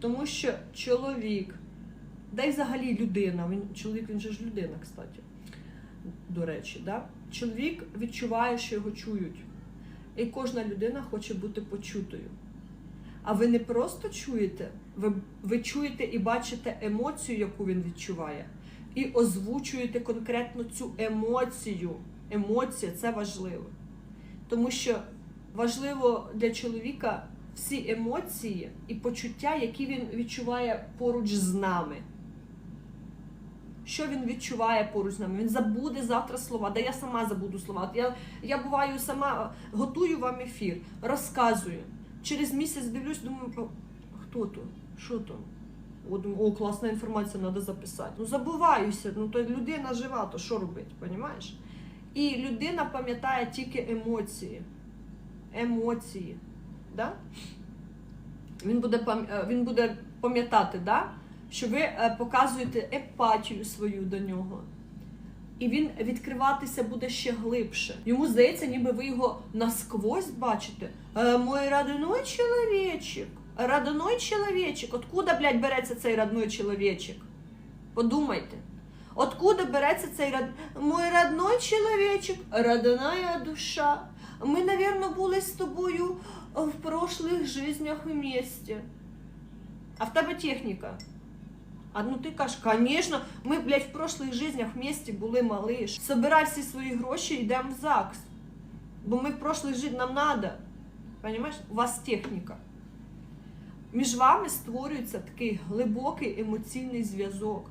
Тому що чоловік, да й взагалі людина, він, чоловік він же ж людина, кстати, до речі, да? чоловік відчуває, що його чують. І кожна людина хоче бути почутою. А ви не просто чуєте, ви, ви чуєте і бачите емоцію, яку він відчуває, і озвучуєте конкретно цю емоцію. Емоція це важливо. Тому що важливо для чоловіка всі емоції і почуття, які він відчуває поруч з нами. Що він відчуває поруч з нами? Він забуде завтра слова. Да я сама забуду слова. Я, я буваю сама готую вам ефір, розказую. Через місяць дивлюсь, думаю, хто то? Що то? О, думаю, о, класна інформація, треба записати. Ну забуваюся, ну то людина жива, то що робити, розумієш? І людина пам'ятає тільки емоції. Емоції. Да? Він буде е, він буде пам'ятати, да? що ви е, показуєте емпатію свою до нього. І він відкриватися буде ще глибше. Йому здається, ніби ви його насквозь бачите. Е, мой родной чоловічик. Родной чоловічик. Откуда, блядь, береться цей родной чоловічик? Подумайте. Откуда береться цей род... мой родной чоловічик, родная душа. Ми, навірно, були з тобою в прошлых жизнях вместе. А в тебе техніка. А ну ти кажеш, звісно, ми, блядь, в прошлых жизнях вместе були малиш. Собирай всі свої гроші і йдемо в ЗАГС. Бо ми в прошлых жизнях нам надо. Понимаєш? У вас техніка. Між вами створюється такий глибокий емоційний зв'язок.